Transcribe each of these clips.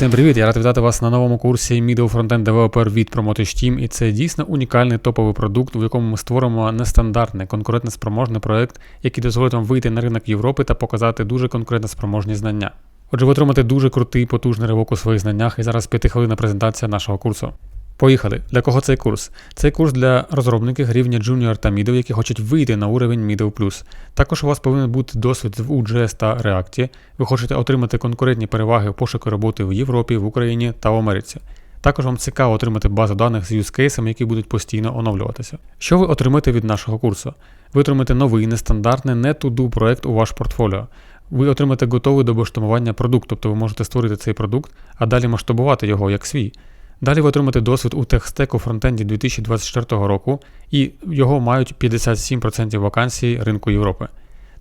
Всім привіт! Я радий вітати вас на новому курсі Middle Frontend Developer від Promotish Team. І це дійсно унікальний топовий продукт, в якому ми створимо нестандартний конкурентно спроможний проект, який дозволить вам вийти на ринок Європи та показати дуже конкурентно спроможні знання. Отже, ви отримаєте дуже крутий потужний ривок у своїх знаннях, і зараз п'ятихвилинна презентація нашого курсу. Поїхали. Для кого цей курс? Цей курс для розробників рівня Junior та Middle, які хочуть вийти на уровень Middle+. Також у вас повинен бути досвід в UJS та React. Ви хочете отримати конкурентні переваги в пошуку роботи в Європі, в Україні та в Америці. Також вам цікаво отримати базу даних з юзкейсами, які будуть постійно оновлюватися. Що ви отримаєте від нашого курсу? Ви отримаєте новий нестандартний не to-do проект у ваш портфоліо. Ви отримаєте готовий до масштабування продукт, тобто ви можете створити цей продукт, а далі масштабувати його як свій. Далі ви отримаєте досвід у техстеку фронтенді 2024 року, і його мають 57% вакансій ринку Європи.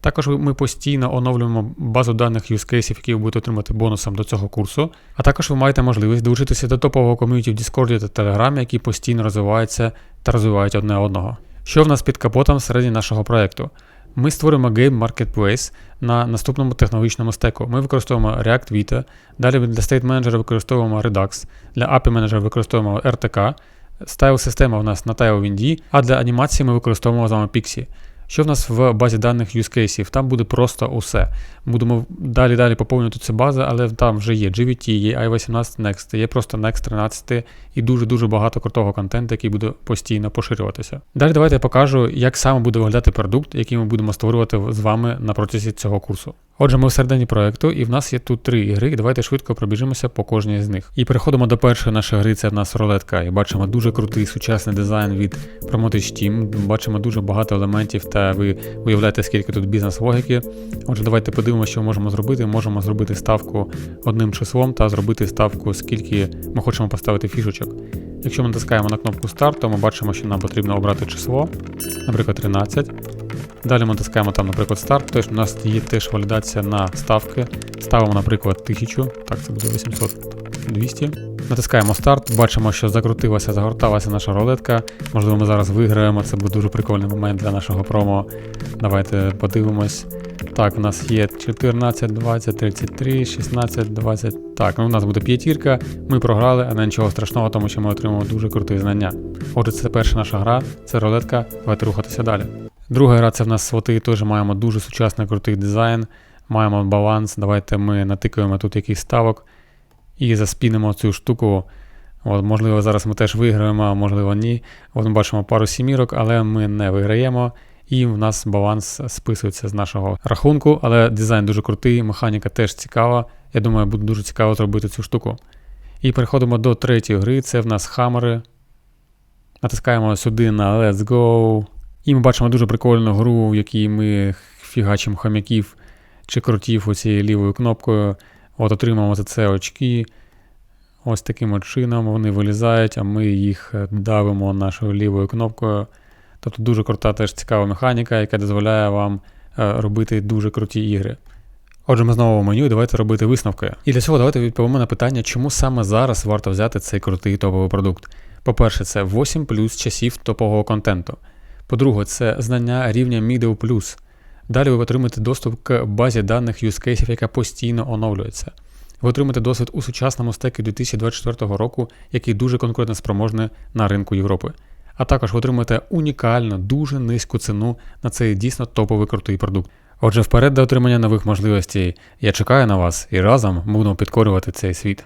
Також ми постійно оновлюємо базу даних cases, які ви будете отримати бонусом до цього курсу. А також ви маєте можливість долучитися до топового ком'юніті в Discord та Telegram, які постійно розвиваються та розвивають одне одного. Що в нас під капотом всередині нашого проекту? Ми створимо Game Marketplace на наступному технологічному стеку. Ми використовуємо React Vita, далі для State Manager використовуємо Redux, для API Manager використовуємо RTK, стайл система у нас на Tailwind, а для анімації ми використовуємо з вами Pixie. Що в нас в базі даних use cases? Там буде просто усе. Будемо далі далі поповнювати цю базу, але там вже є GVT, є i18 Next, є просто Next 13 і дуже-дуже багато крутого контенту, який буде постійно поширюватися. Далі давайте я покажу, як саме буде виглядати продукт, який ми будемо створювати з вами на протязі цього курсу. Отже, ми всередині проекту, і в нас є тут три ігри, і давайте швидко пробіжимося по кожній з них. І переходимо до першої нашої гри, це в нас рулетка. І бачимо дуже крутий сучасний дизайн від Promoted Team. Бачимо дуже багато елементів, та ви уявляєте, скільки тут бізнес-логіки. Отже, давайте подивимося, що можемо зробити. Можемо зробити ставку одним числом та зробити ставку, скільки ми хочемо поставити фішечок. Якщо ми натискаємо на кнопку Старт, то ми бачимо, що нам потрібно обрати число, наприклад, 13. Далі ми натискаємо там, наприклад, старт, тож у нас є теж валідація на ставки. Ставимо, наприклад, 1000, так це буде 800 200. Натискаємо старт, бачимо, що закрутилася, загорталася наша рулетка. Можливо, ми зараз виграємо. Це буде дуже прикольний момент для нашого промо. Давайте подивимось. Так, у нас є 14, 20, 33, 16, 20. Так, ну у нас буде п'ятірка. Ми програли, але нічого страшного, тому що ми отримали дуже круті знання. Отже, це перша наша гра, це рулетка. Давайте рухатися далі. Друга гра це в нас свати, теж маємо дуже сучасний крутий дизайн, маємо баланс. Давайте ми натикаємо тут якийсь ставок і заспінимо цю штуку. От, Можливо, зараз ми теж виграємо, а можливо ні. От ми бачимо пару сімірок, але ми не виграємо. І в нас баланс списується з нашого рахунку, але дизайн дуже крутий, механіка теж цікава. Я думаю, буде дуже цікаво зробити цю штуку. І переходимо до третьої гри. Це в нас хамери. Натискаємо сюди на Let's Go. І ми бачимо дуже прикольну гру, в якій ми фігачимо хомяків чи крутів оцією лівою кнопкою. От Отримаємо за це очки. Ось таким чином вони вилізають, а ми їх давимо нашою лівою кнопкою. Тобто дуже крута теж цікава механіка, яка дозволяє вам робити дуже круті ігри. Отже, ми знову в меню, і давайте робити висновки. І для цього давайте відповімо на питання, чому саме зараз варто взяти цей крутий топовий продукт. По-перше, це 8 плюс часів топового контенту. По-друге, це знання рівня Middle+. Далі ви отримаєте доступ к базі даних cases, яка постійно оновлюється. Ви отримаєте досвід у сучасному стекі 2024 року, який дуже конкурентно спроможний на ринку Європи. А також ви отримаєте унікальну, дуже низьку ціну на цей дійсно топовий крутий продукт. Отже, вперед до отримання нових можливостей. Я чекаю на вас і разом будемо підкорювати цей світ.